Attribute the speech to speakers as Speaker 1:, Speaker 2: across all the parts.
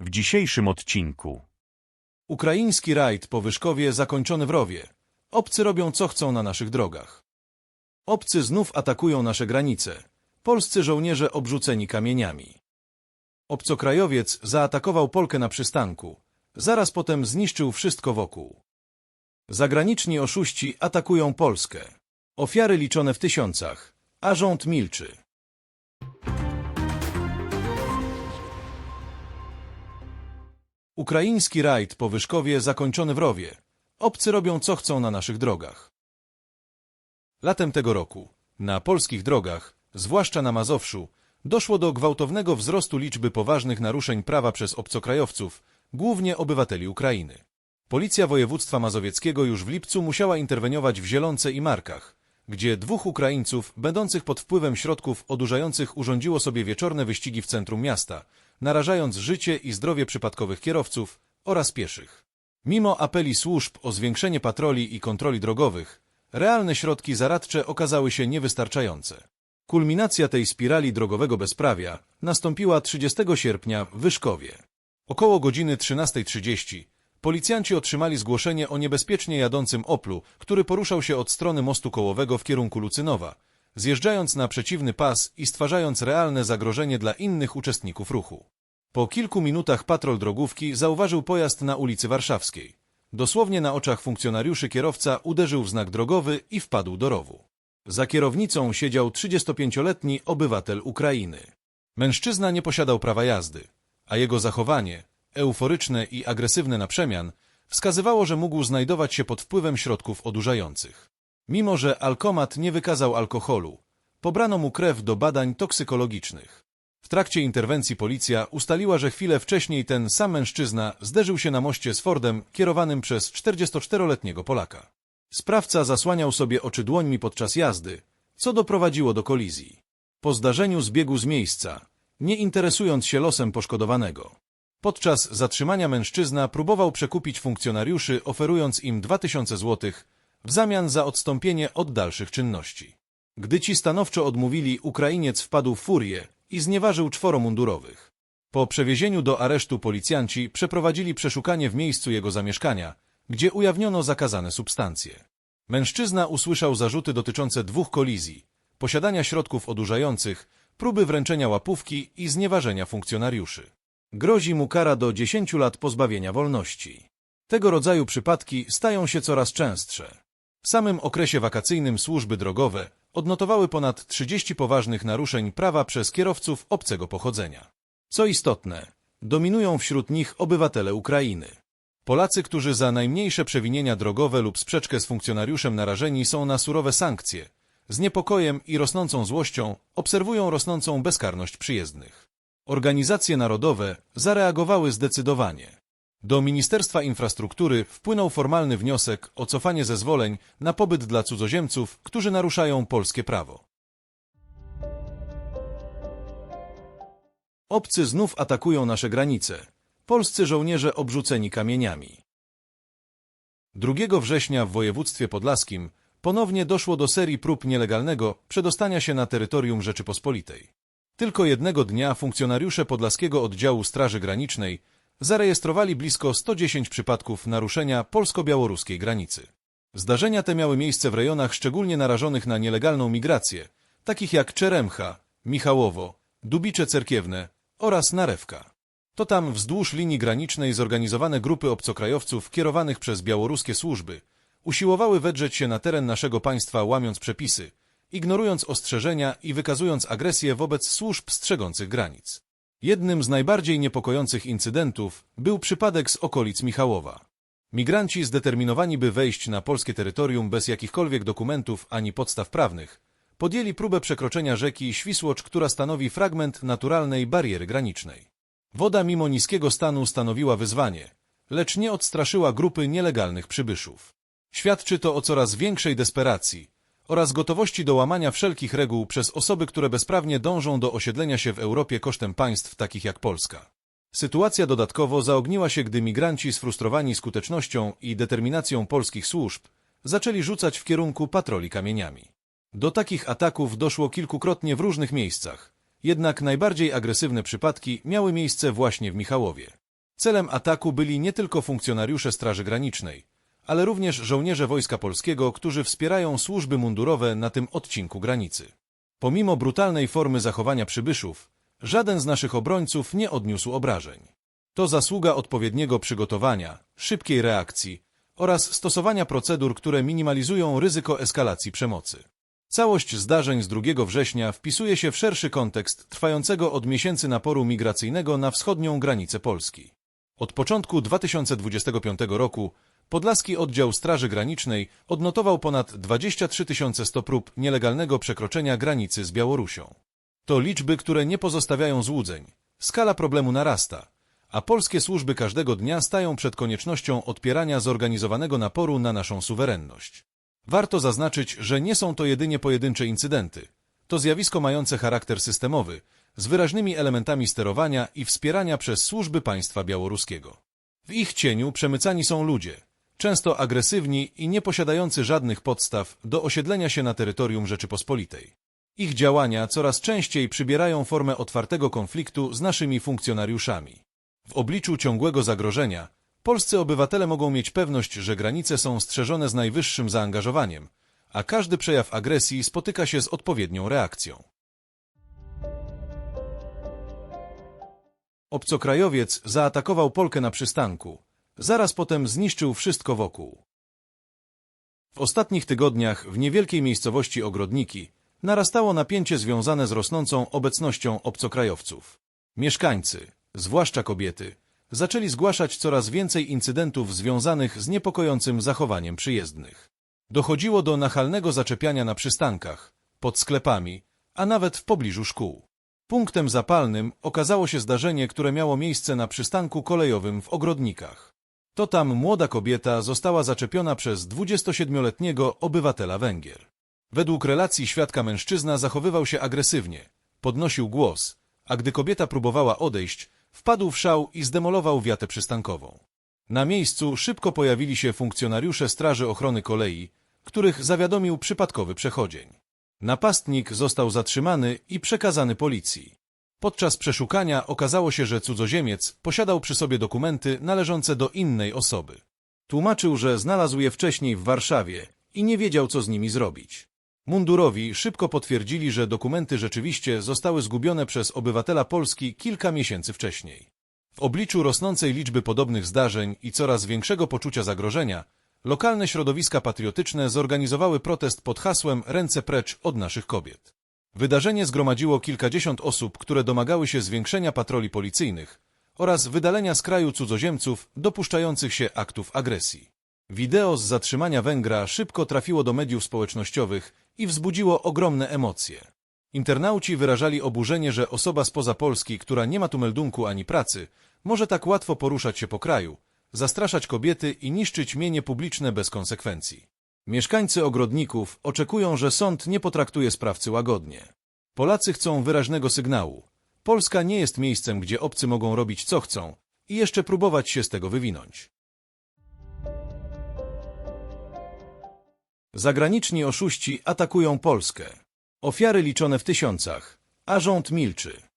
Speaker 1: W dzisiejszym odcinku
Speaker 2: Ukraiński rajd po Wyszkowie zakończony w rowie. Obcy robią co chcą na naszych drogach. Obcy znów atakują nasze granice. Polscy żołnierze obrzuceni kamieniami. Obcokrajowiec zaatakował Polkę na przystanku. Zaraz potem zniszczył wszystko wokół. Zagraniczni oszuści atakują Polskę. Ofiary liczone w tysiącach, a rząd milczy. Ukraiński rajd po Wyszkowie zakończony w rowie. Obcy robią co chcą na naszych drogach. Latem tego roku na polskich drogach, zwłaszcza na Mazowszu, doszło do gwałtownego wzrostu liczby poważnych naruszeń prawa przez obcokrajowców, głównie obywateli Ukrainy. Policja województwa mazowieckiego już w lipcu musiała interweniować w Zielonce i Markach, gdzie dwóch Ukraińców, będących pod wpływem środków odurzających, urządziło sobie wieczorne wyścigi w centrum miasta, narażając życie i zdrowie przypadkowych kierowców oraz pieszych. Mimo apeli służb o zwiększenie patroli i kontroli drogowych, realne środki zaradcze okazały się niewystarczające. Kulminacja tej spirali drogowego bezprawia nastąpiła 30 sierpnia w Wyszkowie. Około godziny 13.30 policjanci otrzymali zgłoszenie o niebezpiecznie jadącym Oplu, który poruszał się od strony mostu kołowego w kierunku Lucynowa, zjeżdżając na przeciwny pas i stwarzając realne zagrożenie dla innych uczestników ruchu. Po kilku minutach patrol drogówki zauważył pojazd na ulicy Warszawskiej. Dosłownie na oczach funkcjonariuszy kierowca uderzył w znak drogowy i wpadł do rowu. Za kierownicą siedział 35-letni obywatel Ukrainy. Mężczyzna nie posiadał prawa jazdy, a jego zachowanie, euforyczne i agresywne na przemian, wskazywało, że mógł znajdować się pod wpływem środków odurzających. Mimo, że alkomat nie wykazał alkoholu, pobrano mu krew do badań toksykologicznych. Trakcie interwencji policja ustaliła, że chwilę wcześniej ten sam mężczyzna zderzył się na moście z Fordem kierowanym przez 44-letniego Polaka. Sprawca zasłaniał sobie oczy dłońmi podczas jazdy, co doprowadziło do kolizji. Po zdarzeniu zbiegł z miejsca, nie interesując się losem poszkodowanego. Podczas zatrzymania mężczyzna próbował przekupić funkcjonariuszy, oferując im 2000 zł w zamian za odstąpienie od dalszych czynności. Gdy ci stanowczo odmówili, Ukrainiec wpadł w furię i znieważył czworo mundurowych. Po przewiezieniu do aresztu policjanci przeprowadzili przeszukanie w miejscu jego zamieszkania, gdzie ujawniono zakazane substancje. Mężczyzna usłyszał zarzuty dotyczące dwóch kolizji, posiadania środków odurzających, próby wręczenia łapówki i znieważenia funkcjonariuszy. Grozi mu kara do 10 lat pozbawienia wolności. Tego rodzaju przypadki stają się coraz częstsze. W samym okresie wakacyjnym służby drogowe odnotowały ponad 30 poważnych naruszeń prawa przez kierowców obcego pochodzenia. Co istotne, dominują wśród nich obywatele Ukrainy. Polacy, którzy za najmniejsze przewinienia drogowe lub sprzeczkę z funkcjonariuszem narażeni są na surowe sankcje, z niepokojem i rosnącą złością obserwują rosnącą bezkarność przyjezdnych. Organizacje narodowe zareagowały zdecydowanie. Do Ministerstwa Infrastruktury wpłynął formalny wniosek o cofanie zezwoleń na pobyt dla cudzoziemców, którzy naruszają polskie prawo. Obcy znów atakują nasze granice. Polscy żołnierze obrzuceni kamieniami. 2 września w województwie podlaskim ponownie doszło do serii prób nielegalnego przedostania się na terytorium Rzeczypospolitej. Tylko jednego dnia funkcjonariusze podlaskiego oddziału Straży Granicznej zarejestrowali blisko 110 przypadków naruszenia polsko-białoruskiej granicy. Zdarzenia te miały miejsce w rejonach szczególnie narażonych na nielegalną migrację, takich jak Czeremcha, Michałowo, Dubicze Cerkiewne oraz Narewka. To tam wzdłuż linii granicznej zorganizowane grupy obcokrajowców kierowanych przez białoruskie służby usiłowały wedrzeć się na teren naszego państwa łamiąc przepisy, ignorując ostrzeżenia i wykazując agresję wobec służb strzegących granic. Jednym z najbardziej niepokojących incydentów był przypadek z okolic Michałowa. Migranci zdeterminowani, by wejść na polskie terytorium bez jakichkolwiek dokumentów ani podstaw prawnych, podjęli próbę przekroczenia rzeki Świsłocz, która stanowi fragment naturalnej bariery granicznej. Woda mimo niskiego stanu stanowiła wyzwanie, lecz nie odstraszyła grupy nielegalnych przybyszów. Świadczy to o coraz większej desperacji oraz gotowości do łamania wszelkich reguł przez osoby, które bezprawnie dążą do osiedlenia się w Europie kosztem państw takich jak Polska. Sytuacja dodatkowo zaogniła się, gdy migranci sfrustrowani skutecznością i determinacją polskich służb zaczęli rzucać w kierunku patroli kamieniami. Do takich ataków doszło kilkukrotnie w różnych miejscach, jednak najbardziej agresywne przypadki miały miejsce właśnie w Michałowie. Celem ataku byli nie tylko funkcjonariusze Straży Granicznej, ale również żołnierze Wojska Polskiego, którzy wspierają służby mundurowe na tym odcinku granicy. Pomimo brutalnej formy zachowania przybyszów, żaden z naszych obrońców nie odniósł obrażeń. To zasługa odpowiedniego przygotowania, szybkiej reakcji oraz stosowania procedur, które minimalizują ryzyko eskalacji przemocy. Całość zdarzeń z 2 września wpisuje się w szerszy kontekst trwającego od miesięcy naporu migracyjnego na wschodnią granicę Polski. Od początku 2025 roku Podlaski Oddział Straży Granicznej odnotował ponad 23 100 prób nielegalnego przekroczenia granicy z Białorusią. To liczby, które nie pozostawiają złudzeń. Skala problemu narasta, a polskie służby każdego dnia stają przed koniecznością odpierania zorganizowanego naporu na naszą suwerenność. Warto zaznaczyć, że nie są to jedynie pojedyncze incydenty. To zjawisko mające charakter systemowy, z wyraźnymi elementami sterowania i wspierania przez służby państwa białoruskiego. W ich cieniu przemycani są ludzie, często agresywni i nie posiadający żadnych podstaw do osiedlenia się na terytorium Rzeczypospolitej. Ich działania coraz częściej przybierają formę otwartego konfliktu z naszymi funkcjonariuszami. W obliczu ciągłego zagrożenia polscy obywatele mogą mieć pewność, że granice są strzeżone z najwyższym zaangażowaniem, a każdy przejaw agresji spotyka się z odpowiednią reakcją. Obcokrajowiec zaatakował Polkę na przystanku. Zaraz potem zniszczył wszystko wokół. W ostatnich tygodniach w niewielkiej miejscowości Ogrodniki narastało napięcie związane z rosnącą obecnością obcokrajowców. Mieszkańcy, zwłaszcza kobiety, zaczęli zgłaszać coraz więcej incydentów związanych z niepokojącym zachowaniem przyjezdnych. Dochodziło do nachalnego zaczepiania na przystankach, pod sklepami, a nawet w pobliżu szkół. Punktem zapalnym okazało się zdarzenie, które miało miejsce na przystanku kolejowym w Ogrodnikach. To tam młoda kobieta została zaczepiona przez 27-letniego obywatela Węgier. Według relacji świadka mężczyzna zachowywał się agresywnie, podnosił głos, a gdy kobieta próbowała odejść, wpadł w szał i zdemolował wiatę przystankową. Na miejscu szybko pojawili się funkcjonariusze Straży Ochrony Kolei, których zawiadomił przypadkowy przechodzień. Napastnik został zatrzymany i przekazany policji. Podczas przeszukania okazało się, że cudzoziemiec posiadał przy sobie dokumenty należące do innej osoby. Tłumaczył, że znalazł je wcześniej w Warszawie i nie wiedział, co z nimi zrobić. Mundurowi szybko potwierdzili, że dokumenty rzeczywiście zostały zgubione przez obywatela Polski kilka miesięcy wcześniej. W obliczu rosnącej liczby podobnych zdarzeń i coraz większego poczucia zagrożenia, lokalne środowiska patriotyczne zorganizowały protest pod hasłem Ręce precz od naszych kobiet. Wydarzenie zgromadziło kilkadziesiąt osób, które domagały się zwiększenia patroli policyjnych oraz wydalenia z kraju cudzoziemców dopuszczających się aktów agresji. Wideo z zatrzymania Węgra szybko trafiło do mediów społecznościowych i wzbudziło ogromne emocje. Internauci wyrażali oburzenie, że osoba spoza Polski, która nie ma tu meldunku ani pracy, może tak łatwo poruszać się po kraju, zastraszać kobiety i niszczyć mienie publiczne bez konsekwencji. Mieszkańcy ogrodników oczekują, że sąd nie potraktuje sprawcy łagodnie. Polacy chcą wyraźnego sygnału. Polska nie jest miejscem, gdzie obcy mogą robić co chcą i jeszcze próbować się z tego wywinąć. Zagraniczni oszuści atakują Polskę. Ofiary liczone w tysiącach, a rząd milczy.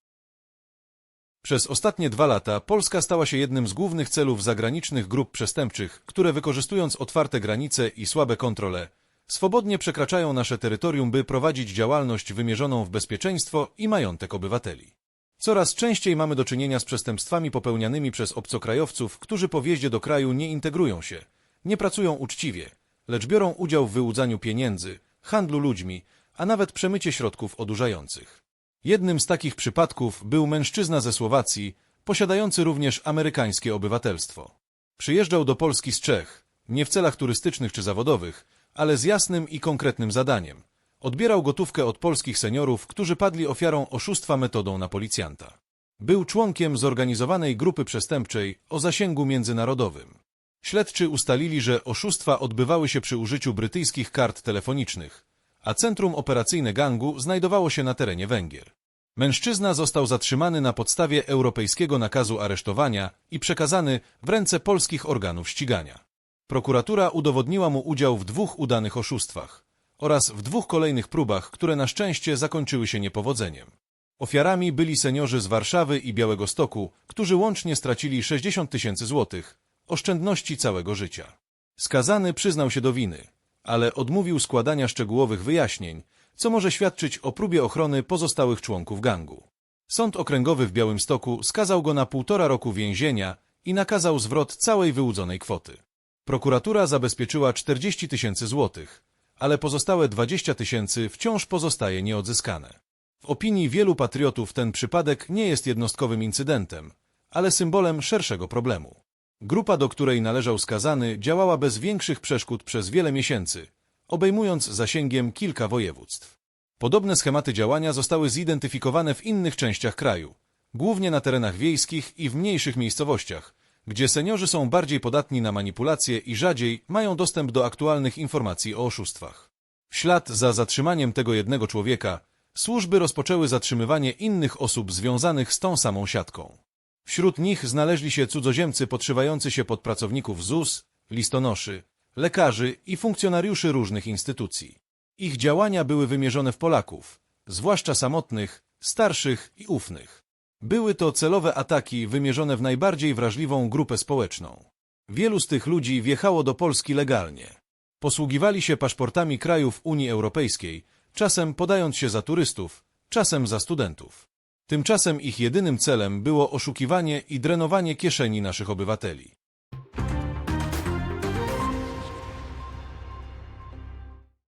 Speaker 2: Przez ostatnie dwa lata Polska stała się jednym z głównych celów zagranicznych grup przestępczych, które wykorzystując otwarte granice i słabe kontrole, swobodnie przekraczają nasze terytorium, by prowadzić działalność wymierzoną w bezpieczeństwo i majątek obywateli. Coraz częściej mamy do czynienia z przestępstwami popełnianymi przez obcokrajowców, którzy po wjeździe do kraju nie integrują się, nie pracują uczciwie, lecz biorą udział w wyłudzaniu pieniędzy, handlu ludźmi, a nawet przemycie środków odurzających. Jednym z takich przypadków był mężczyzna ze Słowacji, posiadający również amerykańskie obywatelstwo. Przyjeżdżał do Polski z Czech, nie w celach turystycznych czy zawodowych, ale z jasnym i konkretnym zadaniem. Odbierał gotówkę od polskich seniorów, którzy padli ofiarą oszustwa metodą na policjanta. Był członkiem zorganizowanej grupy przestępczej o zasięgu międzynarodowym. Śledczy ustalili, że oszustwa odbywały się przy użyciu brytyjskich kart telefonicznych, a centrum operacyjne gangu znajdowało się na terenie Węgier. Mężczyzna został zatrzymany na podstawie europejskiego nakazu aresztowania i przekazany w ręce polskich organów ścigania. Prokuratura udowodniła mu udział w dwóch udanych oszustwach oraz w dwóch kolejnych próbach, które na szczęście zakończyły się niepowodzeniem. Ofiarami byli seniorzy z Warszawy i Białegostoku, którzy łącznie stracili 60 tysięcy złotych, oszczędności całego życia. Skazany przyznał się do winy, ale odmówił składania szczegółowych wyjaśnień, co może świadczyć o próbie ochrony pozostałych członków gangu. Sąd okręgowy w Białymstoku skazał go na półtora roku więzienia i nakazał zwrot całej wyłudzonej kwoty. Prokuratura zabezpieczyła 40 tysięcy złotych, ale pozostałe 20 tysięcy wciąż pozostaje nieodzyskane. W opinii wielu patriotów ten przypadek nie jest jednostkowym incydentem, ale symbolem szerszego problemu. Grupa, do której należał skazany, działała bez większych przeszkód przez wiele miesięcy, obejmując zasięgiem kilka województw. Podobne schematy działania zostały zidentyfikowane w innych częściach kraju, głównie na terenach wiejskich i w mniejszych miejscowościach, gdzie seniorzy są bardziej podatni na manipulacje i rzadziej mają dostęp do aktualnych informacji o oszustwach. W ślad za zatrzymaniem tego jednego człowieka służby rozpoczęły zatrzymywanie innych osób związanych z tą samą siatką. Wśród nich znaleźli się cudzoziemcy podszywający się pod pracowników ZUS, listonoszy, lekarzy i funkcjonariuszy różnych instytucji. Ich działania były wymierzone w Polaków, zwłaszcza samotnych, starszych i ufnych. Były to celowe ataki wymierzone w najbardziej wrażliwą grupę społeczną. Wielu z tych ludzi wjechało do Polski legalnie. Posługiwali się paszportami krajów Unii Europejskiej, czasem podając się za turystów, czasem za studentów. Tymczasem ich jedynym celem było oszukiwanie i drenowanie kieszeni naszych obywateli.